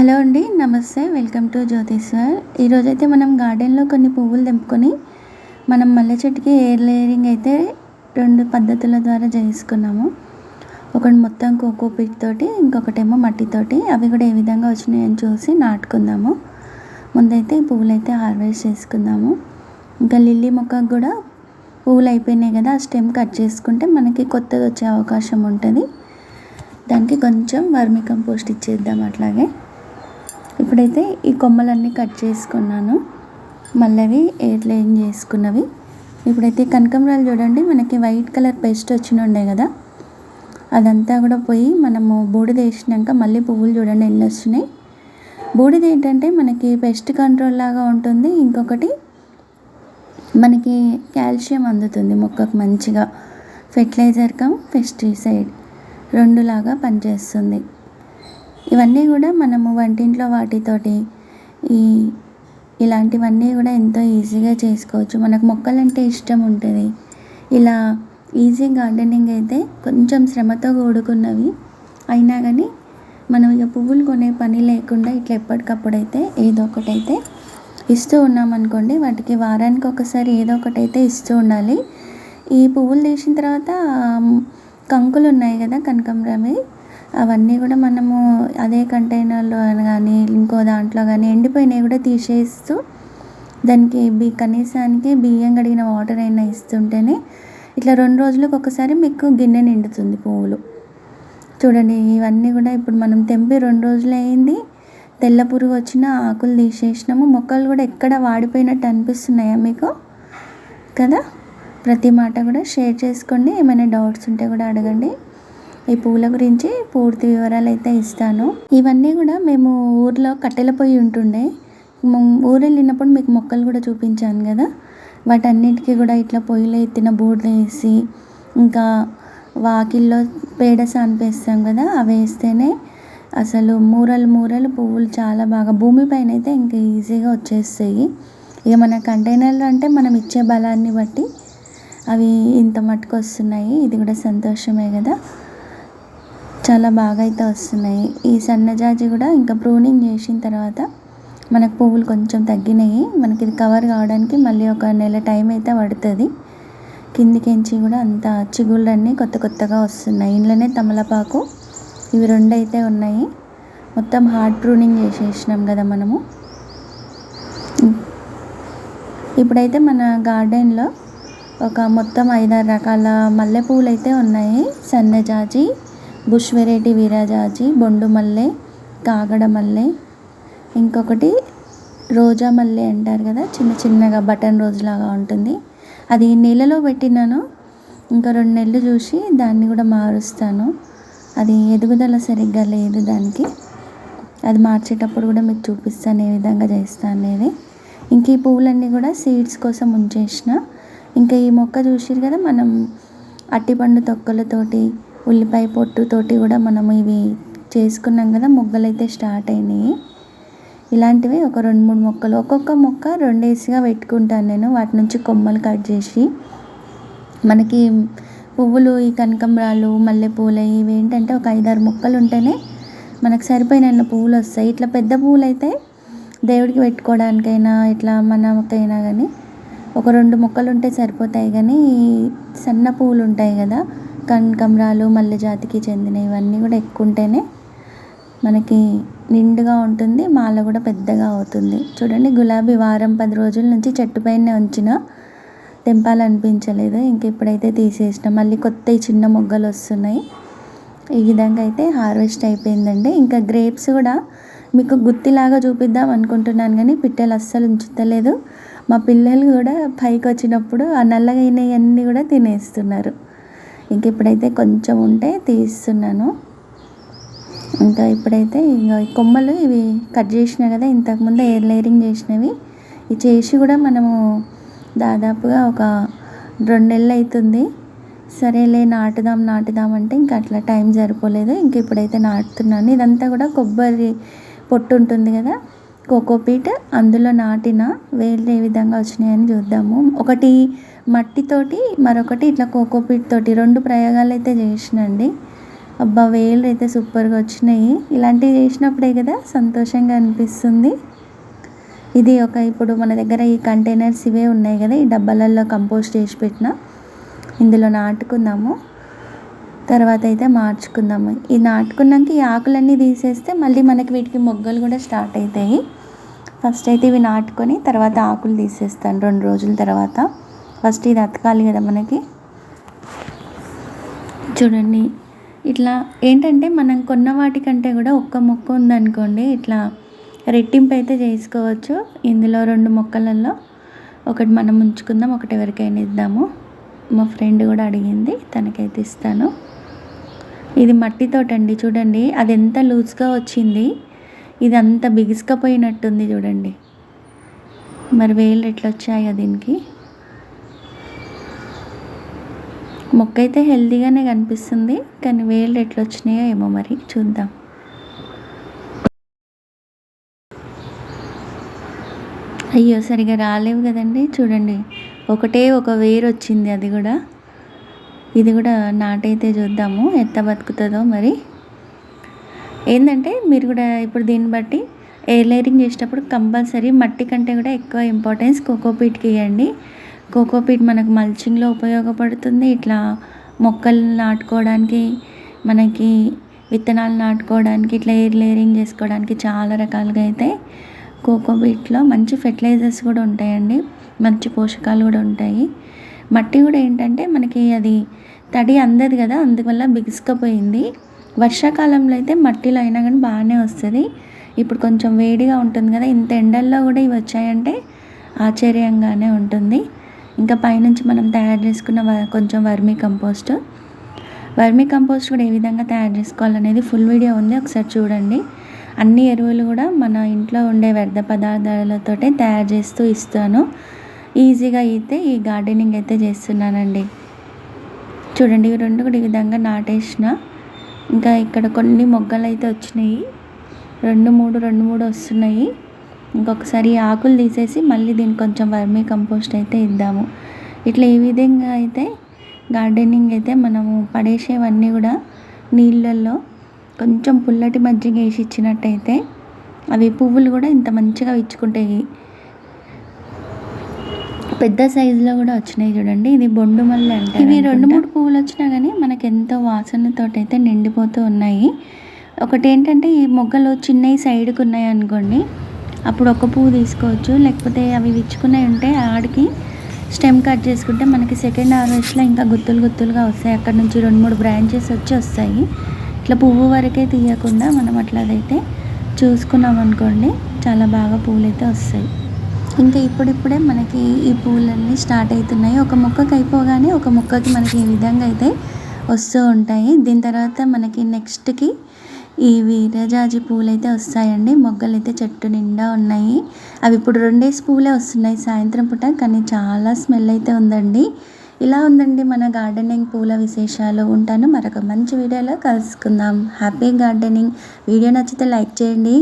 Hello అండి నమస్తే. Welcome to Jyothishwar ఈరోజైతే మనం గార్డెన్లో కొన్ని పువ్వులు తెంపుకొని మనం మల్లె చెట్టుకి ఎయిర్ లేయరింగ్ అయితే రెండు పద్ధతుల ద్వారా చేసుకున్నాము. ఒకటి మొత్తం కోకో పిట్ తోటి ఇంకొకటేమో మట్టితోటి అవి కూడా ఏ విధంగా వచ్చినాయని చూసి నాటుకుందాము. ముందైతే ఈ పువ్వులు అయితే హార్వెస్ట్ చేసుకుందాము. ఇంకా లిల్లీ మొక్కకు కూడా పువ్వులు అయిపోయినాయి కదా ఆ స్టెమ్ కట్ చేసుకుంటే మనకి కొత్తది వచ్చే అవకాశం ఉంటుంది. దానికి కొంచెం వర్మి కంపోస్ట్ ఇచ్చేద్దాం అట్లాగే. ఇప్పుడైతే ఈ కొమ్మలన్నీ కట్ చేసుకున్నాను. మళ్ళీ ఎయిర్ లైన్ చేసుకున్నవి. ఇప్పుడైతే కనకంబరాలు చూడండి మనకి వైట్ కలర్ పేస్ట్ వచ్చిన ఉండే కదా. అదంతా కూడా పోయి మనము బూడిద వేసినాక మళ్ళీ పువ్వులు చూడండి ఎన్ని వచ్చినాయి. బూడిద ఏంటంటే మనకి పెస్ట్ కంట్రోల్ లాగా ఉంటుంది. ఇంకొకటి మనకి కాల్షియం అందుతుంది మొక్కకు మంచిగా. ఫెర్టిలైజర్ కమ్ పెస్టిసైడ్ రెండులాగా పనిచేస్తుంది. ఇవన్నీ కూడా మనము వంటింట్లో వాటితోటి ఈ ఇలాంటివన్నీ కూడా ఎంతో ఈజీగా చేసుకోవచ్చు. మనకు మొక్కలంటే ఇష్టం ఉంటుంది. ఇలా ఈజీ గార్డెనింగ్ అయితే కొంచెం శ్రమతో కూడుకున్నవి అయినా కానీ మనం ఇక పువ్వులు కొనే పని లేకుండా ఇట్లా ఎప్పటికప్పుడు అయితే ఏదో ఒకటైతే ఇస్తూ ఉన్నామనుకోండి వాటికి వారానికి ఒకసారి ఏదో ఒకటైతే ఇస్తూ ఉండాలి. ఈ పువ్వులు తీసిన తర్వాత కంకులు ఉన్నాయి కదా కనకంబరమే అవన్నీ కూడా మనము అదే కంటైనర్లో కానీ ఇంకో దాంట్లో కానీ ఎండిపోయినవి కూడా తీసేస్తూ దానికి బి కనీసానికి బియ్యం కడిగిన వాటర్ అయినా ఇస్తుంటేనే ఇట్లా రెండు రోజులకు ఒకసారి మీకు గిన్నె నిండుతుంది పువ్వులు. చూడండి ఇవన్నీ కూడా ఇప్పుడు మనం తెంపి రెండు రోజులు అయింది. తెల్ల పురుగు వచ్చిన ఆకులు తీసేసినాము. మొక్కలు కూడా ఎక్కడ వాడిపోయినట్టు అనిపిస్తున్నాయా మీకు? కదా? ప్రతి మాట కూడా షేర్ చేసుకోండి. ఏమైనా డౌట్స్ ఉంటే కూడా అడగండి. ఈ పూల గురించి పూర్తి వివరాలు అయితే ఇస్తాను. ఇవన్నీ కూడా మేము ఊర్లో కట్టెల పొయ్యి ఉంటుండే. ఊరు వెళ్ళినప్పుడు మీకు మొక్కలు కూడా చూపించాను కదా. వాటన్నిటికీ కూడా ఇట్లా పొయ్యిలో ఎత్తిన బూడిద వేసి ఇంకా వాకిల్లో పేడ సాన్పేస్తాం కదా అవి వేస్తేనే అసలు మూరలు మూరలు పువ్వులు చాలా బాగా భూమిపైన అయితే ఇంకా ఈజీగా వచ్చేస్తాయి. ఇక మన కంటైనర్లు అంటే మనం ఇచ్చే బలాన్ని బట్టి అవి ఇంత మట్టుకు వస్తున్నాయి ఇది కూడా సంతోషమే కదా. చాలా బాగా అయితే వస్తున్నాయి. ఈ సన్నజాజి కూడా ఇంకా ప్రూనింగ్ చేసిన తర్వాత మనకు పువ్వులు కొంచెం తగ్గినాయి. మనకి ఇది కవర్ కావడానికి మళ్ళీ ఒక నెల టైం అయితే పడుతుంది. కిందికించి కూడా అంత చిగుళ్ళన్నీ కొత్త కొత్తగా వస్తున్నాయి. ఇంట్లోనే తమలపాకు ఇవి రెండు అయితే ఉన్నాయి. మొత్తం హార్డ్ ప్రూనింగ్ చేసేసినాం కదా మనము. ఇప్పుడైతే మన గార్డెన్లో ఒక మొత్తం ఐదారు రకాల మల్లెపూలు అయితే ఉన్నాయి. సన్నజాజి బుష్ వెరైటీ వీరాజాజి బొండు మల్లె కాగడ మల్లె ఇంకొకటి రోజా మల్లె అంటారు కదా చిన్న చిన్నగా బటన్ రోజులాగా ఉంటుంది. అది నీళ్ళలో పెట్టినాను. ఇంకా రెండు నెలలు చూసి దాన్ని కూడా మారుస్తాను. అది ఎదుగుదల సరిగ్గా లేదు దానికి. అది మార్చేటప్పుడు కూడా మీకు చూపిస్తాను ఏ విధంగా చేస్తాను అనేది. ఇంక ఈ పువ్వులన్నీ కూడా సీడ్స్ కోసం ఉంచేసిన. ఇంకా ఈ మొక్క చూసిరు కదా మనం అట్టిపండు తొక్కలతోటి ఉల్లిపాయ పొట్టుతోటి కూడా మనం ఇవి చేసుకున్నాం కదా మొగ్గలు అయితే స్టార్ట్ అయినాయి. ఇలాంటివి ఒక రెండు మూడు మొక్కలు ఒక్కొక్క మొక్క రెండేసిగా పెట్టుకుంటాను నేను వాటి నుంచి కొమ్మలు కట్ చేసి. మనకి పువ్వులు ఈ కనకంబరాలు మల్లెపూలు ఇవి ఏంటంటే ఒక ఐదారు మొక్కలు ఉంటేనే మనకు సరిపోయిన పువ్వులు వస్తాయి. ఇట్లా పెద్ద పువ్వులు అయితే దేవుడికి పెట్టుకోవడానికైనా ఇట్లా మనకైనా కానీ ఒక రెండు మొక్కలు ఉంటే సరిపోతాయి. కానీ సన్న పువ్వులు ఉంటాయి కదా కనకాంబరాలు మల్లె జాతికి చెందిన ఇవన్నీ కూడా ఎక్కువ ఉంటేనే మనకి నిండుగా ఉంటుంది మాల కూడా పెద్దగా అవుతుంది. చూడండి గులాబీ వారం పది రోజుల నుంచి చెట్టు పైన ఉంచిన తెంపాలనిపించలేదు. ఇంక ఇప్పుడైతే తీసేసిన. మళ్ళీ కొత్త చిన్న మొగ్గలు వస్తున్నాయి. ఈ విధంగా అయితే హార్వెస్ట్ అయిపోయిందండి. ఇంకా గ్రేప్స్ కూడా మీకు గుత్తిలాగా చూపిద్దాం అనుకుంటున్నాను కానీ పిట్టలు అస్సలు ఉంచుతలేదు. మా పిల్లలు కూడా పైకి వచ్చినప్పుడు ఆ నల్లగా అయినవన్నీ కూడా తినేస్తున్నారు. ఇంక ఇప్పుడైతే కొంచెం ఉంటే తీస్తున్నాను. ఇంకా ఇప్పుడైతే ఇంకా కొమ్మలు ఇవి కట్ చేసిన కదా ఇంతకుముందు ఎయిర్ లేయరింగ్ చేసినవి. ఇవి చేసి కూడా మనము దాదాపుగా ఒక రెండు నెలలు అవుతుంది సరేలే నాటుదాం నాటుదాం అంటే ఇంకా అట్లా టైం సరిపోలేదు. ఇంక ఇప్పుడైతే నాటుతున్నాను. ఇదంతా కూడా కొబ్బరి పొట్టు ఉంటుంది కదా కోకోపీట్ అందులో నాటిన వేళ్ళు ఏ విధంగా వచ్చినాయని చూద్దాము. ఒకటి మట్టితోటి మరొకటి ఇట్లా కోకోపీట్ తోటి రెండు ప్రయోగాలు అయితే చేసినండి. అబ్బా వేళ్ళు అయితే సూపర్గా వచ్చినాయి. ఇలాంటివి చేసినప్పుడే కదా సంతోషంగా అనిపిస్తుంది. ఇది ఒక ఇప్పుడు మన దగ్గర ఈ కంటైనర్స్ ఇవే ఉన్నాయి కదా ఈ డబ్బాలలో కంపోస్ట్ చేసి పెట్టిన. ఇందులో నాటుకుందాము. తర్వాత అయితే మార్చుకుందాము. ఈ నాటుకున్నాక ఈ ఆకులన్నీ తీసేస్తే మళ్ళీ మనకి వీటికి మొగ్గలు కూడా స్టార్ట్ అవుతాయి. ఫస్ట్ అయితే ఇవి నాటుకొని తర్వాత ఆకులు తీసేస్తాను. రెండు రోజుల తర్వాత. ఫస్ట్ ఇది అతకాలి కదా మనకి. చూడండి. ఇట్లా ఏంటంటే మనం కొన్న వాటికంటే కూడా ఒక్క మొక్క ఉందనుకోండి ఇట్లా రెట్టింపు అయితే చేసుకోవచ్చు. ఇందులో రెండు మొక్కలలో ఒకటి మనం ఉంచుకుందాం ఒకటి ఎవరికైనా ఇద్దాము. మా ఫ్రెండ్ కూడా అడిగింది తనకైతే ఇస్తాను. ఇది మట్టితోటండి చూడండి. అది ఎంత లూజ్గా వచ్చింది. ఇది అంత బిగుసుకపోయినట్టుంది చూడండి. మరి వేళ్ళు ఎట్లా వచ్చాయో దీనికి? మొక్క అయితే హెల్దీగానే కనిపిస్తుంది కానీ వేళ్ళు ఎట్లా వచ్చినాయో ఏమో మరి చూద్దాం. అయ్యో సరిగా రాలేవు కదండి. చూడండి ఒకటే ఒక వేరు వచ్చింది అది కూడా. ఇది కూడా నాటైతే చూద్దాము ఎంత బతుకుతుందో మరి. ఏంటంటే మీరు కూడా ఇప్పుడు దీన్ని బట్టి ఎయిర్ లైరింగ్ చేసేటప్పుడు కంపల్సరీ మట్టి కంటే కూడా ఎక్కువ ఇంపార్టెన్స్ కోకోపీట్కి ఇవ్వండి. కోకోపీట్ మనకు మల్చింగ్లో ఉపయోగపడుతుంది. ఇట్లా మొక్కలు నాటుకోవడానికి మనకి విత్తనాలు నాటుకోవడానికి ఇట్లా ఎయిర్ లేరింగ్ చేసుకోవడానికి చాలా రకాలుగా అయితే కోకోపీట్లో మంచి ఫెర్టిలైజర్స్ కూడా ఉంటాయండి. మంచి పోషకాలు కూడా ఉంటాయి. మట్టి కూడా ఏంటంటే మనకి అది తడి అందదు కదా అందువల్ల బిగుసుకపోయింది. వర్షాకాలంలో అయితే మట్టిలో అయినా కానీ బాగానే వస్తుంది. ఇప్పుడు కొంచెం వేడిగా ఉంటుంది కదా ఇంత ఎండల్లో కూడా ఇవి వచ్చాయంటే ఆశ్చర్యంగానే ఉంటుంది. ఇంకా పైనుంచి మనం తయారు చేసుకున్న కొంచెం వర్మీ కంపోస్ట్. వర్మీ కంపోస్ట్ కూడా ఏ విధంగా తయారు చేసుకోవాలనేది ఫుల్ వీడియో ఉంది ఒకసారి చూడండి. అన్ని ఎరువులు కూడా మన ఇంట్లో ఉండే వ్యర్థ పదార్థాలతోటే తయారు చేస్తూ ఇస్తాను. ఈజీగా అయితే ఈ గార్డెనింగ్ అయితే చేస్తున్నానండి. చూడండి ఇవి రెండు కూడా ఈ విధంగా నాటేసిన ఇంకా ఇక్కడ కొన్ని మొగ్గలు అయితే వచ్చినాయి. రెండు మూడు రెండు మూడు వస్తున్నాయి. ఇంకొకసారి ఆకులు తీసేసి మళ్ళీ దీనికి కొంచెం వర్మీ కంపోస్ట్ అయితే ఇద్దాము. ఇట్లా ఈ విధంగా అయితే గార్డెనింగ్ అయితే మనము పడేసేవన్నీ కూడా నీళ్ళల్లో కొంచెం పుల్లటి మజ్జిగ వేసి ఇచ్చినట్టయితే అవి పువ్వులు కూడా ఇంత మంచిగా ఇచ్చుకుంటాయి పెద్ద సైజులో కూడా వచ్చినాయి చూడండి. ఇది బొండు మల్లె అంటే ఇవి రెండు మూడు పువ్వులు వచ్చినా కానీ మనకి ఎంతో వాసనతో అయితే నిండిపోతూ ఉన్నాయి. ఒకటి ఏంటంటే ఈ మొగ్గలు చిన్నవి సైడ్కి ఉన్నాయి అనుకోండి. అప్పుడు ఒక పువ్వు తీసుకోవచ్చు. లేకపోతే అవి విచ్చుకున్నాయి ఉంటే ఆడికి స్టెమ్ కట్ చేసుకుంటే మనకి సెకండ్ హార్వెస్ట్లో ఇంకా గుత్తులు గుత్తులుగా వస్తాయి. అక్కడ నుంచి రెండు మూడు బ్రాంచెస్ వచ్చి వస్తాయి. ఇట్లా పువ్వు వరకే తీయకుండా మనం అట్లదైతే చూసుకున్నాం అనుకోండి చాలా బాగా పువ్వులు అయితే వస్తాయి. ఇంకా ఇప్పుడిప్పుడే మనకి ఈ పూలన్నీ స్టార్ట్ అవుతున్నాయి. ఒక మొక్కకి అయిపోగానే ఒక మొక్కకి మనకి ఈ విధంగా అయితే వస్తూ ఉంటాయి. దీని తర్వాత మనకి నెక్స్ట్కి ఈ వీరజాజి పూలు అయితే వస్తాయండి. మొగ్గలు అయితే చెట్టు నిండా ఉన్నాయి. అవి ఇప్పుడు రెండేసి పూలే వస్తున్నాయి సాయంత్రం పూట కానీ చాలా స్మెల్ అయితే ఉందండి. ఇలా ఉందండి మన గార్డెనింగ్ పూల విశేషాలు ఉంటాను. మరొక మంచి వీడియోలో కలుసుకుందాం. Happy gardening. వీడియో నచ్చితే లైక్ చేయండి.